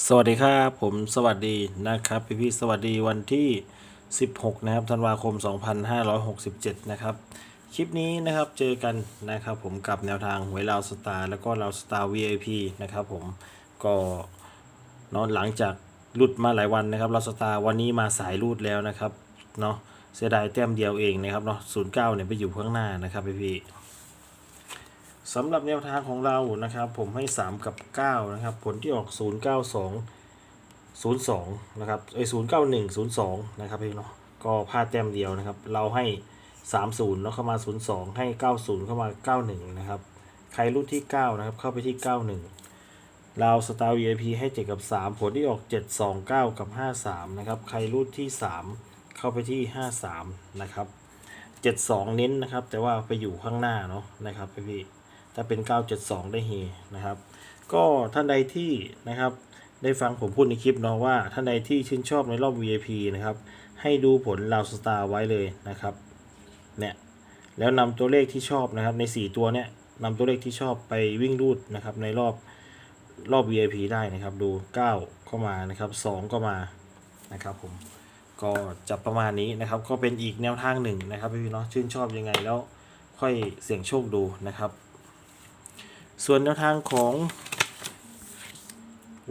สวัสดีครับผมสวัสดีนะครับพี่พี่สวัสดีวันที่ 16 นะครับธันวาคม 2567 นะครับ คลิปนี้นะครับเจอกันนะครับผมกับแนวทางหวยลาวสตาร์แล้วก็ลาวสตาร์ VIP นะครับผมก็เนอนหลังจากหลุดมาหลายวันนะครับลาวสตาร์วันนี้มาสายรูดแล้วนะครับเนาะเสียดายแต้มเดียวเองนะครับเนาะ09เนี่ยไปอยู่ข้างหน้านะครับพี่พี่ สำหรับแนวทางของเรานะครับ ผมให้ 3 กับ 9 นะครับ ผลที่ออก 0 9 2 0 2 นะครับเอ้ย0 9 1 0 2 นะครับพี่เนาะก็พลาดแต้มเดียวนะครับ เราให้ 3 0แล้วเข้ามา 0 2 ให้ 9 0 เข้ามา 9 1 นะครับ ใครรุ่นที่ 9 นะครับ เข้าไปที่ 9 1 เราสตาร์ VIP ให้ 7 กับ 3 ผลที่ออก 7 2 9 กับ 5 3 นะครับ ใครรุ่นที่ 3 เข้าไปที่ 5 3 นะครับ 72 เน้นนะครับ แต่ว่าไปอยู่ข้างหน้าเนาะนะครับพี่ ถ้าเป็น 972 ได้เฮนะครับ ก็ท่านใดที่นะครับได้ฟังผมพูดในคลิปเนาะว่าท่านใดที่ชื่นชอบในรอบ VIP นะครับ ให้ดูผลลาวสตาร์ไว้เลยนะครับเนี่ยแล้วนำตัวเลขที่ชอบนะครับ ใน 4 ตัวเนี่ยนำตัวเลขที่ชอบไปวิ่งรูดนะครับ ในรอบรอบ VIP ได้นะครับดู9เข้ามานะครับ 2 ก็มานะครับผมก็จะประมาณนี้นะครับ ก็เป็นอีกแนวทางหนึ่งนะครับพี่ๆเนาะชื่นชอบยังไงแล้วค่อยเสี่ยงโชคดูนะครับ ส่วนแนวทางของ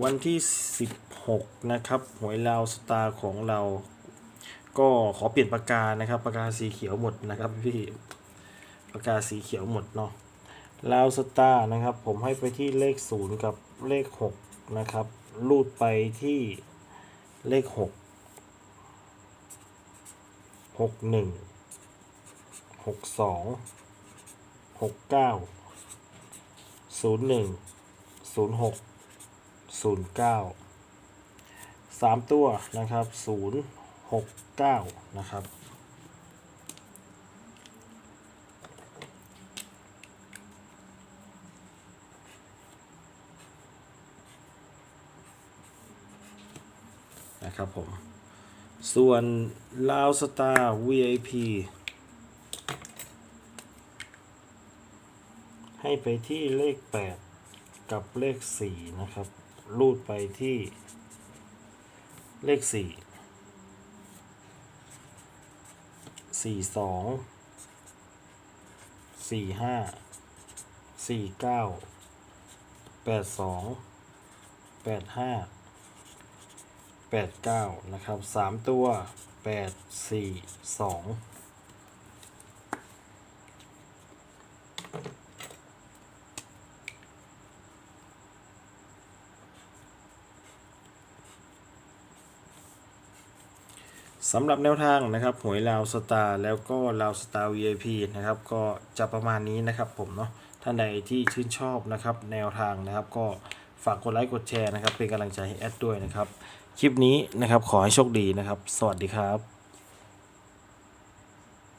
วันที่ 16 นะครับ หวยลาวสตาร์ของเรา ก็ขอเปลี่ยนปากกานะครับปากกาสีเขียวหมดนะครับพี่ปากกาสีเขียวหมดเนาะลาวสตาร์นะครับ ผมให้ไปที่เลข 0 กับเลข 6 นะครับ ลูดไปที่เลข 6 6 1 6 2 6 9 ศูนย์หนึ่งศูนย์หกศูนย์เก้าสามตัวนะครับศูนย์หกเก้านะครับนะครับผม ส่วนลาวสตาร์ VIP ให้ไปที่เลข 8 กับเลข 4 นะครับ รูดไปที่เลข 4 42 45 49 82 85 89 นะครับ 3 ตัว 8 4 2 สำหรับแนวทางนะครับหวยลาวสตาร์แล้วก็ลาวสตาร์ VIP นะครับก็จะประมาณนี้นะครับผมเนาะท่านใดที่ชื่นชอบนะครับแนวทางนะครับ ก็ฝากกดไลค์กดแชร์นะครับเป็นกำลังใจให้แอดด้วยนะครับ คลิปนี้นะครับขอให้โชคดีนะครับ สวัสดีครับ